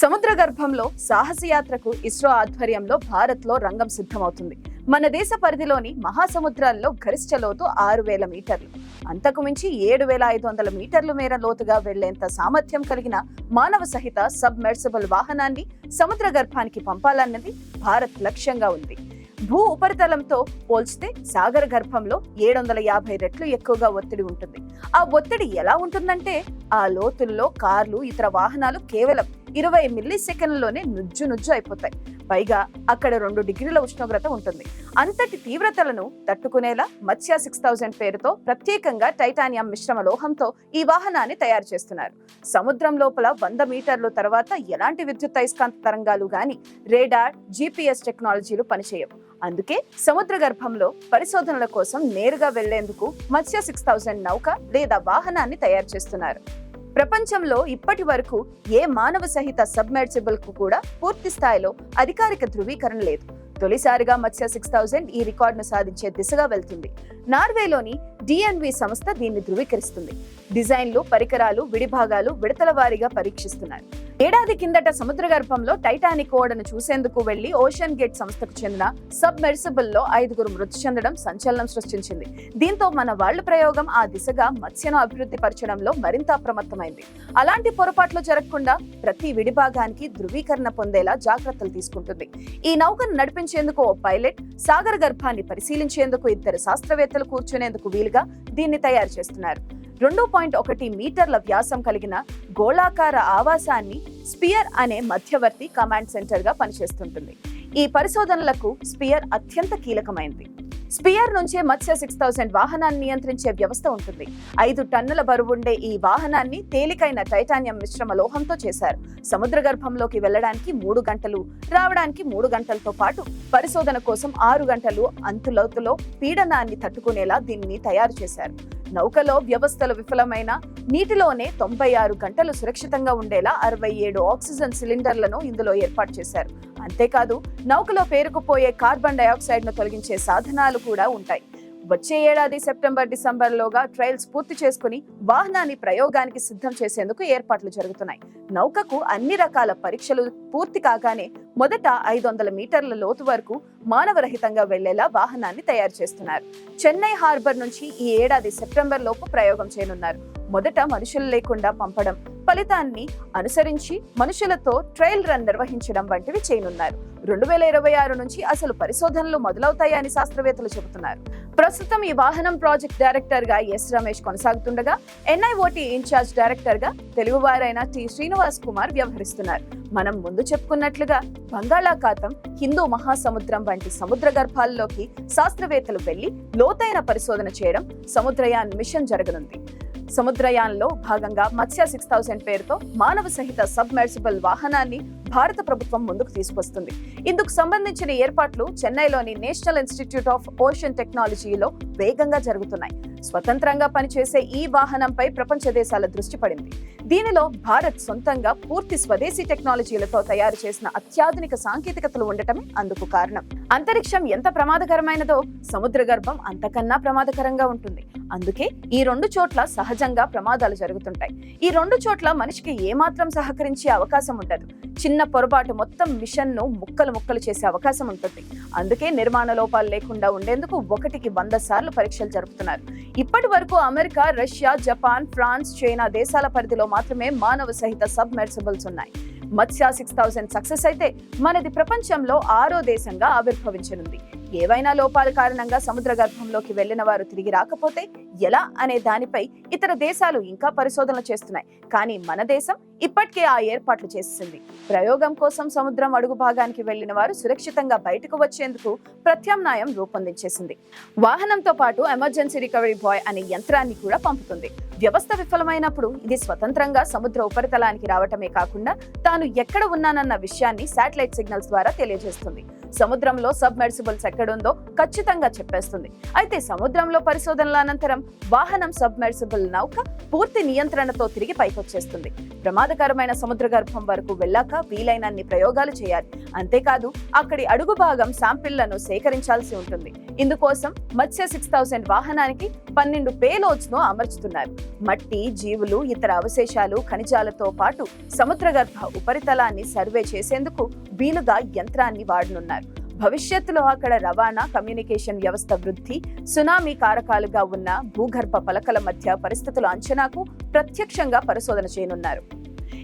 సముద్ర గర్భంలో సాహసయాత్రకు ఇస్రో ఆధ్వర్యంలో భారత్లో రంగం సిద్ధమవుతుంది. మన దేశ పరిధిలోని మహాసముద్రాల్లో గరిష్ట లోతు ఆరు వేల మీటర్లు. అంతకు మించి ఏడు వేల ఐదు వందల మీటర్ల మేర లోతుగా వెళ్ళేంత సామర్థ్యం కలిగిన మానవ సహిత సబ్మెర్సిబుల్ వాహనాన్ని సముద్ర గర్భానికి పంపాలన్నది భారత్ లక్ష్యంగా ఉంది. భూ ఉపరితలంతో పోల్చితే సాగర గర్భంలో ఏడు వందల యాభై రెట్లు ఎక్కువగా ఒత్తిడి ఉంటుంది. ఆ ఒత్తిడి ఎలా ఉంటుందంటే ఆ లోతుల్లో కార్లు ఇతర వాహనాలు కేవలం ఇరవై మిల్లీ సెకండ్లోనే నుజ్జు నుజ్జు అయిపోతాయి. పైగా అక్కడ రెండు డిగ్రీల ఉష్ణోగ్రత ఉంటుంది. అంతటి తీవ్రతలను తట్టుకునేలా మత్స్య సిక్స్ థౌజండ్ పేరుతో ప్రత్యేకంగా టైటానియం మిశ్రమ లోహంతో ఈ వాహనాన్ని తయారు చేస్తున్నారు. సముద్రం లోపల వంద మీటర్లు తర్వాత ఎలాంటి విద్యుత్ అయస్కాంత తరంగాలు గాని రేడార్ జీపీఎస్ టెక్నాలజీలు పనిచేయవు. అందుకే సముద్ర గర్భంలో పరిశోధనల కోసం నేరుగా వెళ్ళేందుకు మత్స్య సిక్స్ థౌజండ్ నౌక లేదా వాహనాన్ని తయారు చేస్తున్నారు. ప్రపంచంలో ఇప్పటి వరకు ఏ మానవ సహిత సబ్మెర్సిబుల్కు కూడా పూర్తి స్థాయిలో అధికారిక ధృవీకరణ లేదు. తొలిసారిగా మత్స్య సిక్స్ థౌజండ్ ఈ రికార్డును సాధించే దిశగా వెళ్తుంది. నార్వేలోని డిఎన్వి సంస్థ దీన్ని ధృవీకరిస్తుంది. డిజైన్లు పరికరాలు విడిభాగాలు విడతల వారీగా పరీక్షిస్తున్నారు. ఏడాది కిందట సముద్ర గర్భంలో టైటానిక్ ఓడను చూసేందుకు వెళ్ళి ఓషన్ గేట్ సంస్థకు చెందిన సబ్మెర్సిబుల్లో ఐదుగురు మృతి చెందడం సంచలనం సృష్టించింది. దీంతో మన వాళ్ళ ప్రయోగం ఆ దిశగా మత్స్యను అభివృద్ధి పరచడంలో మరింత అప్రమత్తమైంది. అలాంటి పొరపాట్లు జరగకుండా ప్రతి విడిభాగానికి ధృవీకరణ పొందేలా జాగ్రత్తలు తీసుకుంటుంది. ఈ నౌకను నడిపించేందుకు ఓ పైలట్ సాగర గర్భాన్ని పరిశీలించేందుకు ఇద్దరు శాస్త్రవేత్తలు కూర్చునేందుకు వీలుగా దీన్ని తయారు చేస్తున్నారు. రెండు పాయింట్ ఒకటి మీటర్ల వ్యాసం కలిగిన గోళాకార ఆవాసాన్ని స్పియర్ అనే మధ్యవర్తి కమాండ్ సెంటర్గా పనిచేస్తుంటుంది. ఈ పరిశోధనలకు స్పియర్ అత్యంత కీలకమైంది. స్పియర్ నుంచే మత్స్య సిక్స్ థౌసండ్ వాహనాన్ని నియంత్రించే వ్యవస్థ ఉంటుంది. ఐదు టన్నుల బరువుండే ఈ వాహనాన్ని తేలికైన టైటానియం మిశ్రమ లోహంతో చేశారు. సముద్ర గర్భంలోకి వెళ్ళడానికి మూడు గంటలు రావడానికి మూడు గంటలతో పాటు పరిశోధన కోసం ఆరు గంటలు అంతులోతులో పీడనాన్ని తట్టుకునేలా దీన్ని తయారు చేశారు. నౌకలో వ్యవస్థలు విఫలమైన నీటిలోనే తొంభై ఆరు గంటలు సురక్షితంగా ఉండేలా అరవై ఏడు ఆక్సిజన్ సిలిండర్లను ఇందులో ఏర్పాటు చేశారు. అంతేకాదు నౌకలో పేరుకుపోయే కార్బన్ డయాక్సైడ్ను తొలగించే సాధనాలు కూడా ఉంటాయి. వచ్చే ఏడాది సెప్టెంబర్ డిసెంబర్ లోగా ట్రయల్స్ పూర్తి చేసుకుని వాహనాన్ని ప్రయోగానికి సిద్ధం చేసేందుకు ఏర్పాట్లు జరుగుతున్నాయి. నౌకకు అన్ని రకాల పరీక్షలు పూర్తి కాగానే మొదట ఐదు వందల మీటర్ల లోతు వరకు మానవరహితంగా వెళ్ళేలా వాహనాన్ని తయారు చేస్తున్నారు. చెన్నై హార్బర్ నుంచి ఈ ఏడాది సెప్టెంబర్ లోపు ప్రయోగం చేయనున్నారు. మొదట మనుషులు లేకుండా పంపడం ఫలితాన్ని అనుసరించి మనుషులతో ట్రయల్ రన్ నిర్వహించడం వంటివి చేయనున్నారు. రెండు వేల ఇరవై ఆరు నుంచి అసలు పరిశోధనలు మొదలవుతాయని శాస్త్రవేత్తలు చెబుతున్నారు. ప్రస్తుతం ఈ వాహనం ప్రాజెక్ట్ డైరెక్టర్గా ఎస్ రమేష్ కొనసాగుతుండగా ఎన్ఐఓటి ఇన్ఛార్జ్ డైరెక్టర్గా తెలుగువారైన టి శ్రీనివాస్ కుమార్ వ్యవహరిస్తున్నారు. మనం ముందు చెప్పుకున్నట్లుగా బంగాళాఖాతం హిందూ మహాసముద్రం వంటి సముద్ర గర్భాల్లోకి శాస్త్రవేత్తలు వెళ్ళి లోతైన పరిశోధన చేయడం సముద్రయాన్ మిషన్ జరగనుంది. సముద్రయాన్లో భాగంగా మత్స్య సిక్స్ థౌసండ్ పేరుతో మానవ సహిత సబ్మెర్సిబుల్ వాహనాన్ని భారత ప్రభుత్వం ముందుకు తీసుకొస్తుంది. ఇందుకు సంబంధించిన ఏర్పాట్లు చెన్నైలోని నేషనల్ ఇన్స్టిట్యూట్ ఆఫ్ ఓషన్ టెక్నాలజీలో వేగంగా జరుగుతున్నాయి. స్వతంత్రంగా పనిచేసే ఈ వాహనంపై ప్రపంచ దేశాల దృష్టి పడింది. దీనిలో భారత్ సొంతంగా పూర్తి స్వదేశీ టెక్నాలజీలతో తయారు చేసిన అత్యాధునిక సాంకేతికతలు ఉండటమే అందుకు కారణం. అంతరిక్షం ఎంత ప్రమాదకరమైనదో సముద్ర గర్భం అంతకన్నా ప్రమాదకరంగా ఉంటుంది. అందుకే ఈ రెండు చోట్ల సహజంగా ప్రమాదాలు జరుగుతుంటాయి. ఈ రెండు చోట్ల మనిషికి ఏమాత్రం సహకరించే అవకాశం ఉండదు. చిన్న పొరపాటు మొత్తం మిషన్ను ముక్కలు ముక్కలు చేసే అవకాశం ఉంటుంది. అందుకే నిర్మాణ లోపాలు లేకుండా ఉండేందుకు ఒకటికి వంద సార్లు పరీక్షలు జరుపుతున్నారు. ఇప్పటి వరకు America Russia Japan France China దేశాల పరిధిలో మాత్రమే మానవ సహిత సబ్మెర్సిబుల్స్ ఉన్నాయి. మత్స్య సిక్స్ థౌసండ్ సక్సెస్ అయితే మనది ప్రపంచంలో ఆరో దేశంగా ఆవిర్భవించనుంది. ఏవైనా లోపాల కారణంగా సముద్ర గర్భంలోకి వెళ్ళిన వారు తిరిగి రాకపోతే ఎలా అనే దానిపై ఇతర దేశాలు ఇంకా పరిశోధనలు చేస్తున్నాయి. కానీ మన దేశం ఇప్పటికే ఆ ఏర్పాట్లు చేసింది. ప్రయోగం కోసం సముద్రం అడుగు భాగానికి వెళ్ళిన వారు సురక్షితంగా బయటకు వచ్చేందుకు ప్రత్యామ్నాయం రూపొందించేసింది. వాహనంతో పాటు ఎమర్జెన్సీ రికవరీ బాయ్ అనే యంత్రాన్ని కూడా పంపుతుంది. వ్యవస్థ విఫలమైనప్పుడు ఇది స్వతంత్రంగా సముద్ర ఉపరితలానికి రావటమే కాకుండా తాను ఎక్కడ ఉన్నానన్న విషయాన్ని శాటిలైట్ సిగ్నల్స్ ద్వారా తెలియజేస్తుంది. సముద్రంలో సబ్మెర్సిబుల్స్ ఎక్కడుందో ఖచ్చితంగా చెప్పేస్తుంది. అయితే సముద్రంలో పరిశోధనల అనంతరం వాహనం సబ్మెర్సిబుల్ నౌక పూర్తి నియంత్రణతో తిరిగి పైకొచ్చేస్తుంది. ప్రమాదకరమైన సముద్ర గర్భం వరకు వెళ్ళాక వీలైనన్ని ప్రయోగాలు చేయాలి. అంతేకాదు అక్కడి అడుగు భాగం శాంపిళ్ళను సేకరించాల్సి ఉంటుంది. ఇందుకోసం మత్స్య సిక్స్ థౌసండ్ వాహనానికి పన్నెండు పేలోడ్స్ను అమర్చుతున్నారు. మట్టి జీవులు ఇతర అవశేషాలు ఖనిజాలతో పాటు సముద్రగర్భ ఉపరితలాన్ని సర్వే చేసేందుకు వీలుగా యంత్రాన్ని వాడనున్నారు. భవిష్యత్తులో అక్కడ రవాణా కమ్యూనికేషన్ వ్యవస్థ వృద్ధి సునామీ కారకాలుగా ఉన్న భూగర్భ పలకల మధ్య పరిస్థితుల అంచనాకు ప్రత్యక్షంగా పరిశోధన చేయనున్నారు.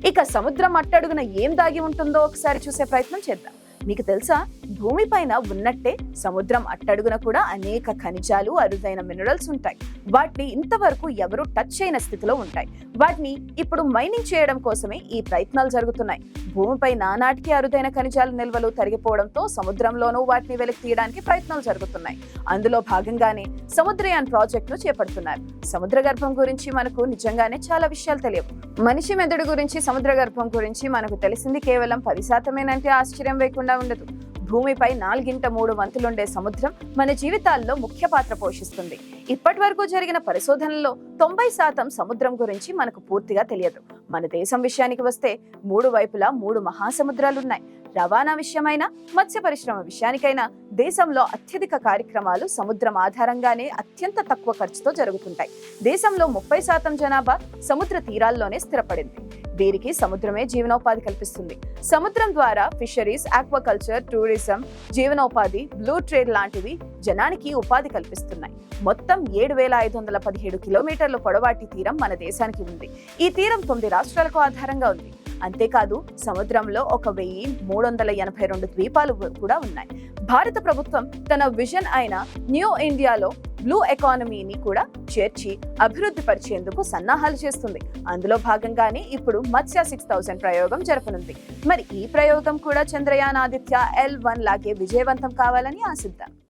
ఇక సముద్రం అట్టడుగున ఏం దాగి ఉంటుందో ఒకసారి చూసే ప్రయత్నం చేద్దాం. మీకు తెలుసా? భూమిపైన ఉన్నట్టే సముద్రం అట్టడుగున కూడా అనేక ఖనిజాలు అరుదైన మినరల్స్ ఉంటాయి. వాటిని ఇంతవరకు ఎవరు టచ్ చేయని స్థితిలో ఉంటాయి. వాటిని ఇప్పుడు మైనింగ్ చేయడం కోసమే ఈ ప్రయత్నాలు జరుగుతున్నాయి. భూమిపై నానాటికి అరుదైన ఖనిజాల నిల్వలు తరిగిపోవడంతో సముద్రంలోనూ వాటిని వెలికి తీయడానికి ప్రయత్నాలు జరుగుతున్నాయి. అందులో భాగంగానే సముద్రయాన్ ప్రాజెక్టును చేపడుతున్నారు. సముద్ర గర్భం గురించి మనకు నిజంగానే చాలా విషయాలు తెలియవు. మనిషి మెదడు గురించి సముద్ర గర్భం గురించి మనకు తెలిసింది కేవలం పది శాతమేనంటే ఆశ్చర్యం లేకుండా ఉండదు. భూమిపై నాలుగింట మూడు వంతులుండే సముద్రం మన జీవితాల్లో ముఖ్య పాత్ర పోషిస్తుంది. ఇప్పటి వరకు జరిగిన పరిశోధనల్లో తొంభై శాతం సముద్రం గురించి మనకు పూర్తిగా తెలియదు. మన దేశం విషయానికి వస్తే మూడు వైపులా మూడు మహాసముద్రాలున్నాయి. రవాణా విషయమైనా మత్స్య పరిశ్రమ విషయానికైనా దేశంలో అత్యధిక కార్యక్రమాలు సముద్రం ఆధారంగానే అత్యంత తక్కువ ఖర్చుతో జరుగుతుంటాయి. దేశంలో ముప్పై శాతం జనాభా సముద్ర తీరాల్లోనే స్థిరపడింది. వీరికి సముద్రమే జీవనోపాధి కల్పిస్తుంది. సముద్రం ద్వారా ఫిషరీస్ ఆక్వాకల్చర్ టూరిజం జీవనోపాధి బ్లూ ట్రేడ్ లాంటివి జనానికి ఉపాధి కల్పిస్తున్నాయి. మొత్తం ఏడు వేల ఐదు వందల పదిహేడు కిలోమీటర్ల పొడవాటి తీరం మన దేశానికి ఉంది. ఈ తీరం తొమ్మిది రాష్ట్రాలకు ఆధారంగా ఉంది. అంతేకాదు సముద్రంలో ఒక వెయ్యి మూడు వందల ఎనభై రెండు ద్వీపాలు కూడా ఉన్నాయి. భారత ప్రభుత్వం తన విజన్ అయిన న్యూ ఇండియాలో బ్లూ ఎకానమీని కూడా చేర్చి అభివృద్ధి పరిచేందుకు సన్నాహాలు చేస్తుంది. అందులో భాగంగానే ఇప్పుడు మత్స్య సిక్స్ థౌసండ్ ప్రయోగం జరపనుంది. మరి ఈ ప్రయోగం కూడా చంద్రయాన్ ఆదిత్య ఎల్ వన్ లాగే విజయవంతం కావాలని ఆశిద్దాం.